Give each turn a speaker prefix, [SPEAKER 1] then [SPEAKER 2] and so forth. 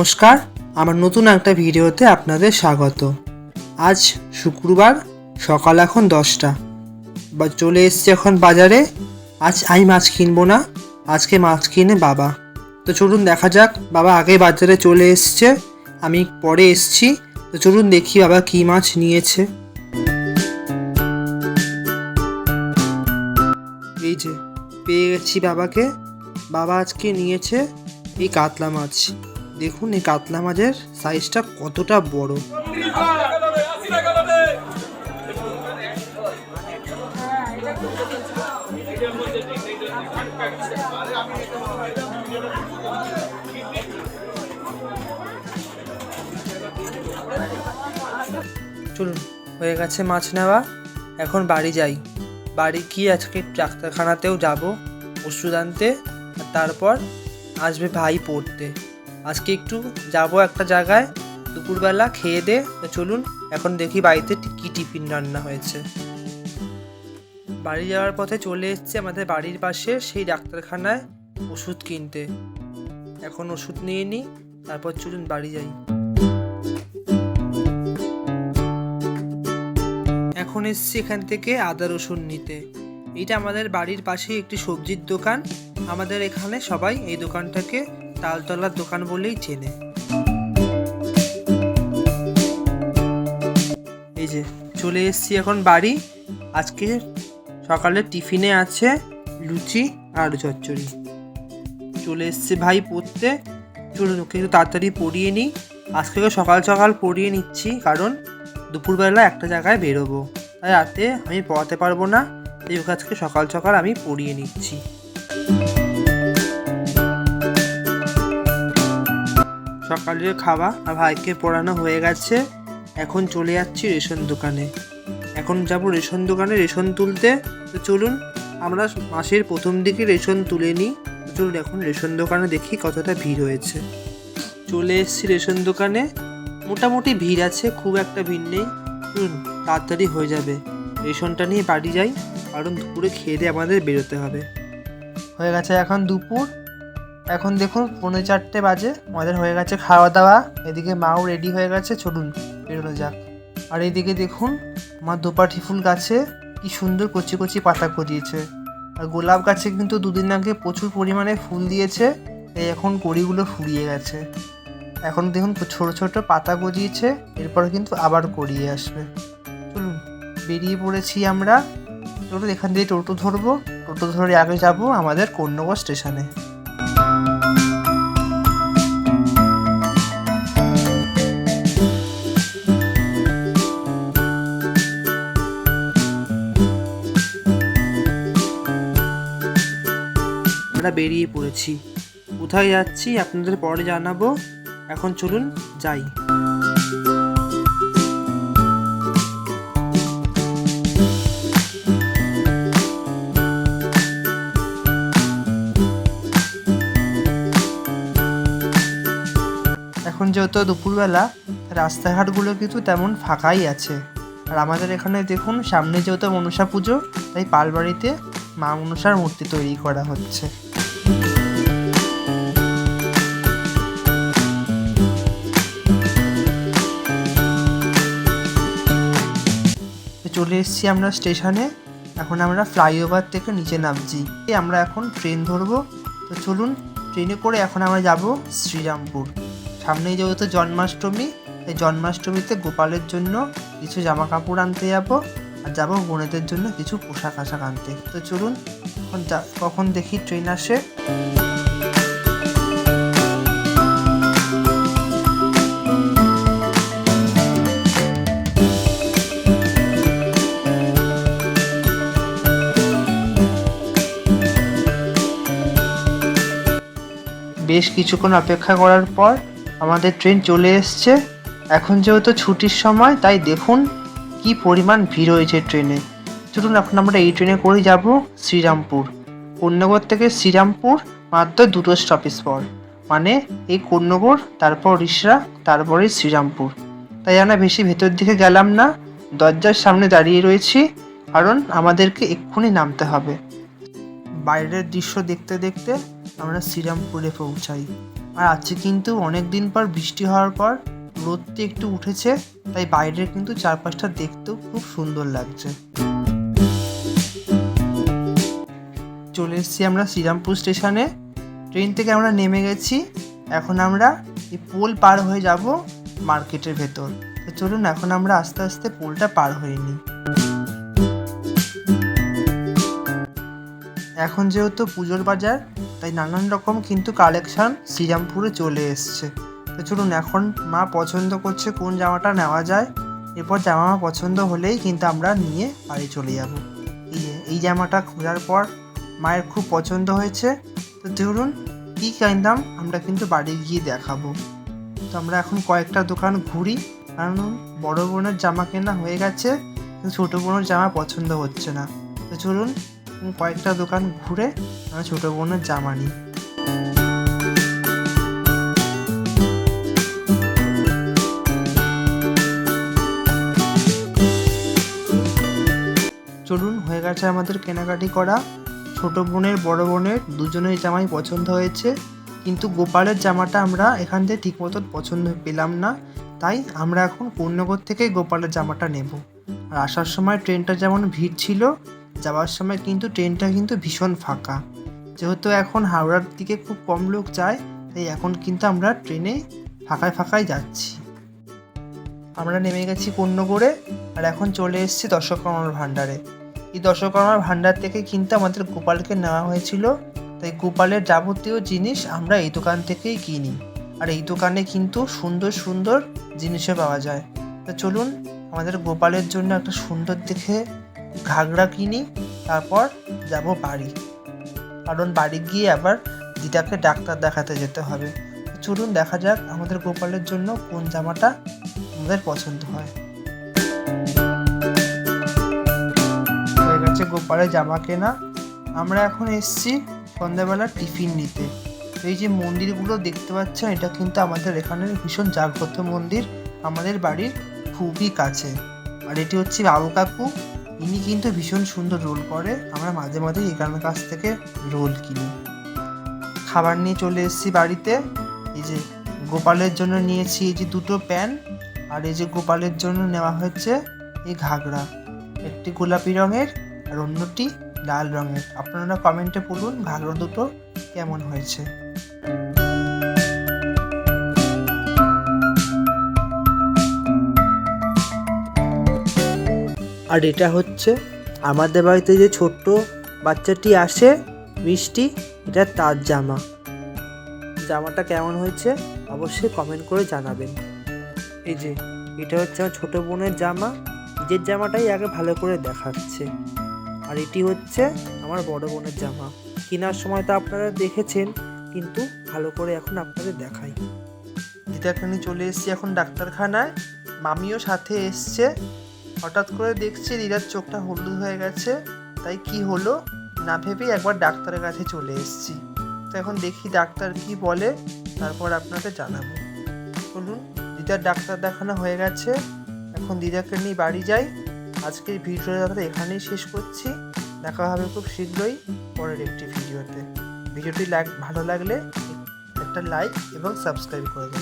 [SPEAKER 1] নমস্কার, আমার নতুন একটা ভিডিওতে আপনাদের স্বাগত। আজ শুক্রবার, সকাল এখন দশটা। বা চলে এসছি এখন বাজারে। আজ আমি মাছ কিনবো না, আজকে মাছ কিনে বাবা। তো চলুন দেখা যাক, বাবা আগে বাজারে চলে এসছে, আমি পরে এসছি। তো চলুন দেখি বাবা কী মাছ নিয়েছে। এই যে, পেয়ে গেছি বাবাকে। বাবা আজকে নিয়েছে এই কাতলা মাছ। দেখুন এই কাতলা মাছের সাইজটা কতটা বড়। চলুন, হয়ে গেছে মাছ নেওয়া। এখন বাড়ি যাই। বাড়ি গিয়ে আজকে ডাক্তারখানাতেও যাব, ওষুধ আনতে তারপর আসবে ভাই পড়তে। আজকে একটু যাব একটা জায়গায়, দুপুরবেলা খেয়ে দে চলুন এখন দেখি বাড়িতে কী টিফিন রান্না হয়েছে। বাড়ি যাওয়ার পথে চলে এসছে আমাদের বাড়ির পাশে সেই ডাক্তারখানায় ওষুধ কিনতে। এখন ওষুধ নিয়ে নিই তারপর চলুন বাড়ি যাই। এখন এসছি এখান থেকে আদা রসুন নিতে। এটা আমাদের বাড়ির পাশেই একটি সবজির দোকান। আমাদের এখানে সবাই এই দোকানটাকে তালতলার দোকান বলেই চেনে। এই যে, চলে এসছি এখন বাড়ি। আজকে সকালে টিফিনে আছে লুচি আর চচ্চড়ি। চলে এসছে ভাই পড়তে। চলুন, ওকে একটু তাড়াতাড়ি পড়িয়ে নিই। আজকে সকাল সকাল পড়িয়ে নিচ্ছি, কারণ দুপুরবেলা একটা জায়গায় বেরোবো। তাই রাতে আমি পড়াতে পারব না, তাই ওকে আজকে সকাল সকাল আমি পড়িয়ে নিচ্ছি। সকালের খাওয়া আর ভাইকে পড়ানো হয়ে গেছে। এখন চলে যাচ্ছি রেশন দোকানে। এখন যাব রেশন দোকানে রেশন তুলতে। তো চলুন, আমরা মাসের প্রথম দিকে রেশন তুলে নিই। চলুন এখন রেশন দোকানে দেখি কতটা ভিড় হয়েছে। চলে এসেছি রেশন দোকানে। মোটামুটি ভিড় আছে, খুব একটা ভিড় নেই। চলুন, তাড়াতাড়ি হয়ে যাবে। রেশনটা নিয়ে বাড়ি যাই, কারণ দুপুরে খেয়ে দিয়ে আমাদের বেরোতে হবে। হয়ে গেছে এখন দুপুর। এখন দেখুন পৌনে চারটে বাজে, আমাদের হয়ে গেছে খাওয়া দাওয়া এদিকে মাও রেডি হয়ে গেছে, চলুন বেরোনো যাক। আর এইদিকে দেখুন আমার দোপাটি ফুল গাছে কি সুন্দর কচি কচি পাতা গজিয়েছে আর গোলাপ গাছে কিন্তু দুদিন আগে প্রচুর পরিমাণে ফুল দিয়েছে এই এখন কড়িগুলো ফুরিয়ে গেছে। এখন দেখুন ছোট ছোট পাতা গজিয়েছে, এরপর কিন্তু আবার করিয়ে আসবে। চলুন, বেরিয়ে পড়েছি আমরা। চলুন এখান থেকে টোটো ধরবো। টোটো ধরে আগে যাব আমাদের কন্যগর স্টেশনে। বেরিয়ে পড়েছি। কোথায় যাচ্ছি আপনাদের পরে জানাব। এখন চলুন যাই। এখন যেহেতু দুপুরবেলা, রাস্তাঘাটগুলো কিন্তু তেমন ফাঁকাই আছে। আর আমাদের এখানে দেখুন, সামনে যেহেতু মনসা পুজো, তাই পালবাড়িতে মা মনসার মূর্তি তৈরি করা হচ্ছে। চলে এসেছি আমরা স্টেশনে। এখন আমরা ফ্লাইওভার থেকে নিচে নামছি। আমরা এখন ট্রেন ধরবো। তো চলুন, ট্রেনে করে এখন আমরা যাব শ্রীরামপুর। সামনেই যেহেতু জন্মাষ্টমী এই জন্মাষ্টমীতে গোপালের জন্য কিছু জামা কাপড় আনতে যাব আর যাব বোনেদের জন্য কিছু পোশাক আশাক আনতে। তো চলুন কখন দেখি ট্রেন আসে। বেশ কিছুক্ষণ অপেক্ষা করার পর আমাদের ট্রেন চলে এসছে। এখন যেহেতু ছুটির সময়, তাই দেখুন কি পরিমাণ ভিড় হয়েছে ট্রেনে। চলুন, এখন আমরা এই ট্রেনে করে যাব শ্রীরামপুর। কন্যাগর থেকে শ্রীরামপুর মাত্র দুটো স্টপেজ পর মানে এই কন্যাগর তারপর রিসরা তারপরে শ্রীরামপুর। তাই আমরা বেশি ভেতর দিকে গেলাম না, দরজার সামনে দাঁড়িয়ে রয়েছি, কারণ আমাদেরকে এক্ষুনি নামতে হবে। বাইরের দৃশ্য দেখতে দেখতে আমরা শ্রীরামপুরে পৌঁছাই। আর আজকে কিন্তু অনেক দিন পর বৃষ্টি হওয়ার পর রোদটি একটু উঠেছে, তাই বাইরের কিন্তু চারপাশটা দেখতেও খুব সুন্দর লাগছে। চলে এসেছি আমরা শ্রীরামপুর স্টেশনে। ট্রেন থেকে আমরা নেমে গেছি। এখন আমরা এই পোল পার হয়ে যাব মার্কেটের ভেতর। তো চলুন এখন আমরা আস্তে আস্তে পোলটা পার হয়ে নিই। এখন যেহেতু পুজোর বাজার তাই নানান রকম কিন্তু কালেকশান শ্রীরামপুরে চলে এসছে। তো চলুন এখন মা পছন্দ করছে কোন জামাটা নেওয়া যায়। এরপর জামা পছন্দ হলেই কিন্তু আমরা নিয়ে বাড়ি চলে যাব। এই এই জামাটা খোঁজার পর মায়ের খুব পছন্দ হয়েছে। তো ধরুন কী কিনতাম আমরা কিন্তু বাড়ি গিয়ে দেখাবো। তো আমরা এখন কয়েকটা দোকান ঘুরি। কারণ বড় বোনের জামা কেনা হয়ে গেছে ছোটো বোনের জামা পছন্দ হচ্ছে না। তো চলুন কয়েকটা দোকান ঘুরে আমরা ছোটো বোনের জামা নিই। চলুন, হয়ে গেছে আমাদের কেনাকাটি করা। ছোট বোনের, বড় বোনের দুজনের জামাই পছন্দ হয়েছে। কিন্তু গোপালের জামাটা আমরা এখান থেকে ঠিক মতন পছন্দ পেলাম না। তাই আমরা এখন পূর্ণগর থেকে গোপালের জামাটা নেব। আর আসার সময় ট্রেনটা যেমন ভিড় ছিল যাওয়ার সময় কিন্তু ট্রেনটা কিন্তু ভীষণ ফাঁকা। যেহেতু এখন হাওড়ার দিকে খুব কম লোক যায়, তাই এখন কিন্তু আমরা ট্রেনে ফাঁকায় ফাঁকায় যাচ্ছি। আমরা নেমে গেছি পূর্ণগড়ে আর এখন চলে এসেছি দর্শকর্মার ভাণ্ডারে। এই দর্শকর্মার ভাণ্ডার থেকে কিন্তু আমাদের গোপালকে নেওয়া হয়েছিল। তাই গোপালের যাবতীয় জিনিস আমরা এই দোকান থেকেই কিনি। আর এই দোকানে কিন্তু সুন্দর সুন্দর জিনিসও পাওয়া যায়। তা চলুন, আমাদের গোপালের জন্য একটা সুন্দর দেখে ঘাগরা কিনি, তারপর যাব বাড়ি। কারণ বাড়ি গিয়ে আবার দিদাকে ডাক্তার দেখাতে যেতে হবে। চলুন দেখা যাক আমাদের গোপালের জন্য কোন জামাটা আমাদের পছন্দ হয়। হয়ে গেছে গোপালের জামা কেনা। আমরা এখন এসছি সন্ধ্যাবেলা টিফিন নিতে। এই যে মন্দিরগুলো দেখতে পাচ্ছেন, এটা কিন্তু আমাদের এখানের ভীষণ জাগ্রত মন্দির। আমাদের বাড়ির খুবই কাছে। আর এটি হচ্ছে বাবু কাকু ইনি কিন্তু ভীষণ সুন্দর রোল করে। আমরা মাঝে মাঝে এখানের কাছ থেকে রোল কিনি। খাবার নিয়ে চলে এসেছি বাড়িতে। এই যে গোপালের জন্য নিয়েছি এই যে দুটো প্যান আর এই যে গোপালের জন্য নেওয়া হয়েছে এই ঘাগরা। একটি গোলাপি রঙের আর অন্যটি লাল রঙের। আপনারা কমেন্টে বলুন ঘাগরা দুটো কেমন হয়েছে। আর এটা হচ্ছে আমাদের বাড়িতে যে ছোট্ট বাচ্চাটি আসে, মিষ্টি, এটা তার জামা। জামাটা কেমন হয়েছে অবশ্যই কমেন্ট করে জানাবেন। এই যে, এটা হচ্ছে আমার ছোটো বোনের জামা, নিজের জামাটাই আগে ভালো করে দেখাচ্ছে। আর এটি হচ্ছে আমার বড় বোনের জামা। কেনার সময় তো আপনারা দেখেছেন, কিন্তু ভালো করে এখন আপনাদের দেখাই। দিদাকে নিয়ে চলে এসেছি এখন ডাক্তারখানায়। মামিও সাথে এসছে। হঠাৎ করে দেখছি দিদার চোখটা হলুদ হয়ে গেছে। তাই কি হলো? না ভেবেই একবার ডাক্তারের কাছে চলে এসেছি। তো এখন দেখি ডাক্তার কি বলে, তারপর আপনাকে জানাব। বলুন দিদার ডাক্তার দেখানো হয়ে গেছে। এখন দিদাকে নিয়ে বাড়ি যাই। আজকের ভিডিওটা এখানেই শেষ করছি। দেখা হবে খুব শীঘ্রই পরের একটি ভিডিওতে। ভিডিওটি লাগ, ভালো লাগলে একটা লাইক এবং সাবস্ক্রাইব করে দেবেন।